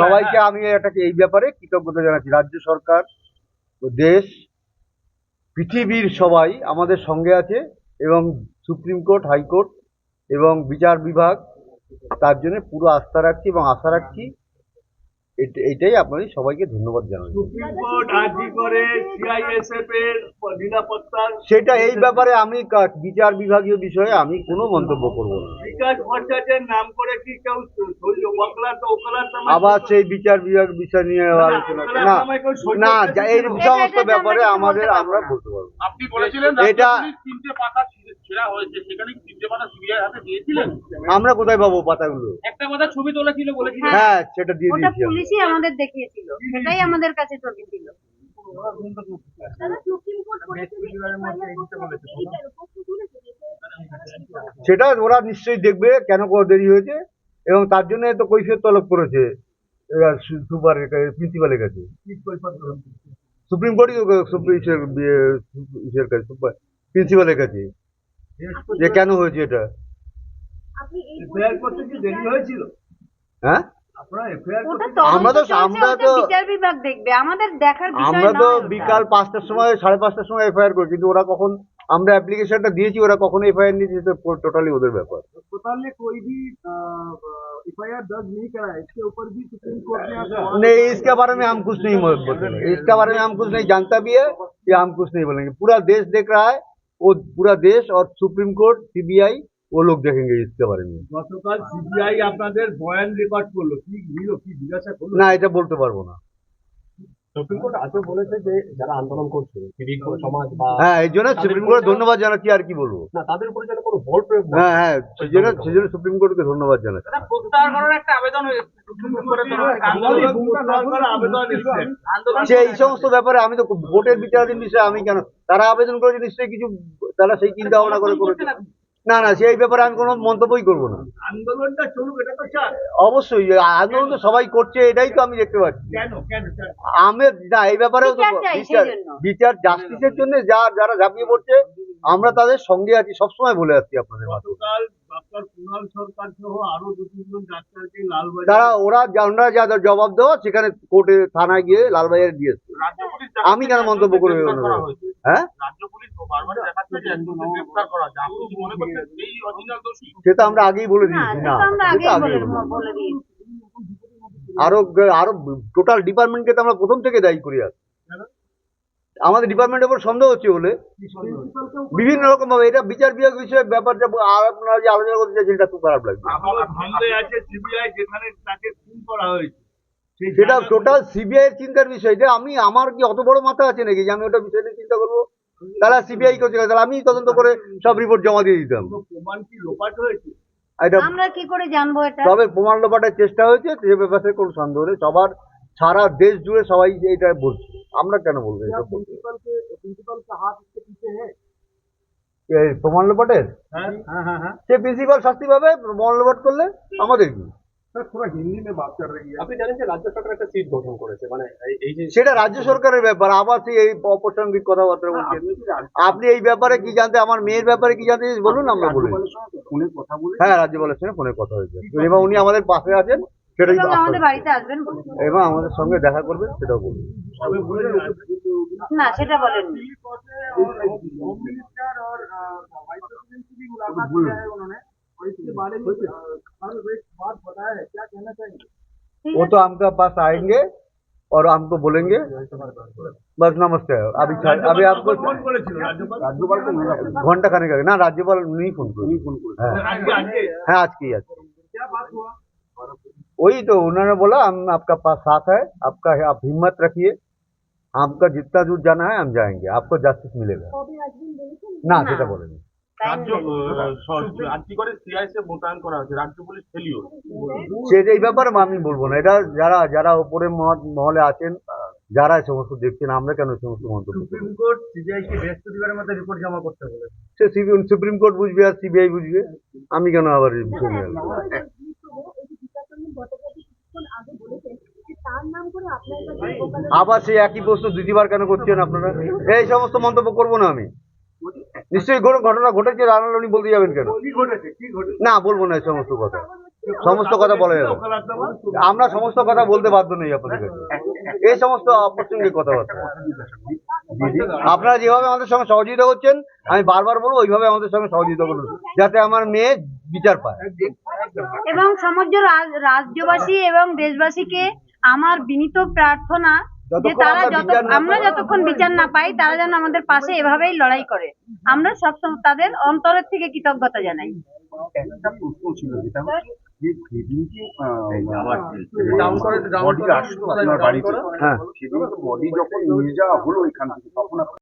সবাইকে আমি এটাকে এই ব্যাপারে কৃতজ্ঞতা জানাচ্ছি। রাজ্য সরকার দেশ পৃথিবীর সবাই আমাদের সঙ্গে আছে এবং সুপ্রিম কোর্ট হাইকোর্ট এবং বিচার বিভাগ তার জন্য পুরো আস্থা রাখছি এবং আশা রাখছি এটাই আপনাদের সবাইকে ধন্যবাদ জানাই। সেটা এই ব্যাপারে আমি বিচার বিভাগীয় বিষয়ে আমি কোনো মন্তব্য করব না। নাম করে কি কেউ নামায় আবার সেই বিচার বিভাগ বিষয় নিয়ে আলোচনা না না এই সমস্ত ব্যাপারে আমাদের আমরা বলতে পারব আপনি বলেছিলেন এটা- তিনটে পাতা ছেঁড়া হয়েছে সেখানে তিনটে পাতা সিবিআই হাতে দিয়েছিলেন? আমরা কোথায় পাবো পাতাগুলো? একটা পাতা ছবি তোলা ছিল বলেছিলেন। হ্যাঁ সেটা দিয়ে দিয়েছি। পুলিশই আমাদের দেখিয়েছিল। সেটাই আমাদের কাছে চলেছিল সেটা ওরা নিশ্চয়ই দেখবে কেন দেরি হয়েছে এবং তার জন্য তো কৈফিয়ত তলব করেছে প্রিন্সিপালের কাছে। সুপ্রিম কোর্টই ইসের কাছে প্রিন্সিপালের কাছে। যে কেন হয়েছে এটা? এফআইআর করতে কি দেরি হয়েছিল? হ্যাঁ? আমরা তো- আমরা তো- বিচার বিভাগ দেখবে আমাদের দেখার বিষয় আমরা তো বিকাল পাঁচটার সময় সাড়ে পাঁচটার সময় এফআইআর করি কিন্তু ওরা কখন আমরা অ্যাপ্লিকেশনটা দিয়েছি ওরা কখন এফআইআর নিয়েছে সেটা টোটালি ওদের ব্যাপার अस्पताल ने कोई भी एफआईआर दर्ज नहीं करा है इसके ऊपर भी सुप्रीम कोर्ट ने आज नहीं इसके बारे में हम कुछ नहीं बोलते इसके बारे में हम कुछ नहीं जानता भी है कि हम कुछ नहीं बोलेंगे पूरा देश देख रहा है वो पूरा देश और सुप्रीम कोर्ट सीबीआई वो लोग देखेंगे इसके बारे में গতকাল সিবিআই আপনাদের বয়ান রেকর্ড করলো কি নিল কি জিজ্ঞাসা করলো না এটা বলতে পারবো না সুপ্রিম কোর্ট আজও বলেছে যে যারা আন্দোলন করছে সিভিক সমাজ বা হ্যাঁ এই জন্য সুপ্রিম কোর্ট ধন্যবাদ জানাচ্ছি আর কি বলব? না তাদের উপরে যেন কোনো বল প্রয়োগ হ্যাঁ হ্যাঁ সেই জন্য সেই জন্য সুপ্রিম কোর্টকে ধন্যবাদ জানাচ্ছি। প্রত্যাহার করার একটা আবেদন সে এই সমস্ত ব্যাপারে আমি তো ভোটের বিচারাধীন বিষয়ে আমি কেন তারা আবেদন করেছে নিশ্চয়ই কিছু তারা সেই চিন্তা ভাবনা করে করেছে। না না সেই ব্যাপারে আমি কোনো মন্তব্যই করব না। আন্দোলনটা চলুক এটা তো চান অবশ্যই আন্দোলন তো সবাই করছে এটাই তো আমি দেখতে পাচ্ছি। কেন কেন কেন আমি না এই ব্যাপারেও তো বিচার বিচার জাস্টিসের জন্য যা যারা ঝাঁপিয়ে পড়ছে আমরা তাদের সঙ্গে আছি সবসময় বলে আসছি আপনাদের তারা ওরা যা- ওনারা যা জবাব দেওয়া সেখানে কোর্টে থানায় গিয়ে লালবাজারে দিয়েছে আমি কেন মন্তব্য করা হ্যাঁ? মনে সেটা আমরা আগেই বলে দিয়েছি। না সেটা আগেই বলে দিয়েছি। আরও আরও টোটাল ডিপার্টমেন্টকে তো আমরা প্রথম থেকে দায়ী করি আর। আমাদের ডিপার্টমেন্টের উপর সন্দেহ হচ্ছে বলে। বিভিন্ন রকম ভাবে এটা বিচার বিভাগ বিষয়ে ব্যাপারটা আর আপনারা যে আলোচনা করতে চাইছেন এটা খুব খারাপ লাগবে। আমার ধান্দে আছে সিবিআই যেখানে তাকে খুন করা হয়েছে। সেটা টোটাল সিবিআই এর চিন্তার বিষয়। যে আমি আমার কি অত বড় মাথা আছে নাকি যে আমি ওটা বিষয় নিয়ে চিন্তা করব? তারা সিবিআই করছে তাহলে আমি তদন্ত করে সব রিপোর্ট জমা দিয়ে দিতাম। আমরা কি করে জানব এটা? তবে প্রমাণ লোপাটের চেষ্টা হয়েছে সে ব্যাপারে সন্দেহ নেই। সবার সারা দেশ জুড়ে সবাই এটা বলছে। আমরা কেন বলব প্রমাণ লোপাটের? সে প্রিন্সিপাল শাস্তি পাবে প্রমাণ লোপাট করলে আমাদের কি? सर थोड़ा हिंदी में बात कर रही है আপনি জানেন যে রাজ্য সরকার একটা সিট গঠন করেছে মানে এই- এই যে সেটা রাজ্য সরকারের ব্যাপার আবার সেই এই অপ্রাসঙ্গিক কথাবার্তা বলছেন আপনি এই ব্যাপারে কি জানতে আমার মেয়ের ব্যাপারে কি জানতে চাইছেন? বলুন আমরা বলি ফোনে কথা বলে হ্যাঁ রাজ্যপালের সঙ্গে ফোনে কথা হয়েছে এবং উনি আমাদের পাশে আছেন সেটাই এবং আশা আমাদের করি। বাড়িতে আসবেন বলেছে। এবং আমাদের সঙ্গে দেখা করবেন সেটাও বলুন সবে বলে না সেটা বলেননি होम मिनिस्टर और वाइस प्रेसिडेंट की भी मुलाकात किया है उन्होंने और इसके बारे में अ, हर एक क्या कहना चाहिए वो तो हमका पास आएँगे और हमको बोलेंगे। बस नमस्ते अभी अभी आपको घंटा खाने का ना राज्यपाल नहीं फ़ोन कर। हाँ। हाँ, आज की आज वही तो उन्होंने बोला हम आपका पास साथ है आपका आप हिम्मत रखिए। आपका जितना दूर जाना है हम जाएँगे। आपको जस्टिस मिलेगा। ना जैसा तो बोलेंगे। রাজ্য রাজ্য করে সিআইএসএফ মোতায়েন করা হয়েছে রাজ্য পুলিশ ফেলিওর সে এই ব্যাপারে আমি বলব না এটা যারা যারা উপরে মহ- মহলে আছেন যারা এই সমস্ত দেখছেন আমরা কেন এই সমস্ত মন্তব্য সুপ্রিম কোর্ট সিবিআই কে বৃহস্পতিবারের মধ্যে রিপোর্ট জমা করতে বলে সে সুপ্রিম কোর্ট বুঝবে আর সিবিআই বুঝবে আমি কেন আবার নিয়ে আসব? আবার সেই একই প্রশ্ন দ্বিতীয়বার কেন করছেন আপনারা? এই সমস্ত মন্তব্য করব না আমি। নিশ্চয়ই কোনো ঘটনা ঘটেছে রানাল উনি বলতে যাবেন কেন? না বলব না এই সমস্ত কথা। সমস্ত কথা বলা যাবে আমরা সমস্ত কথা বলতে বাধ্য নই আপনাদের কাছে এই সমস্ত অপ্রাসঙ্গিক কথাবার্তা। আপনারা যেভাবে আমাদের সঙ্গে সহযোগিতা করছেন আমি বারবার বলব ওইভাবে আমাদের সঙ্গে সহযোগিতা করুন যাতে আমার মেয়ে বিচার পায়। এবং সমগ্র রাজ্যবাসী এবং দেশবাসীকে আমার বিনীত প্রার্থনা যে তারা আমরা যত আমরা যতক্ষণ বিচার না পাই তারা যেন আমাদের পাশে এভাবেই লড়াই করে। আমরা সবসময় তাদের অন্তরের থেকে কৃতজ্ঞতা জানাই। একটা প্রশ্ন ছিল যেটা যে সেদিনকে ডাউন করে একটু ডাউন বডি আসলো আপনার বাড়িতে? সেদিন বডি যখন নিয়ে যাওয়া হলো এখান থেকে তখন আপনি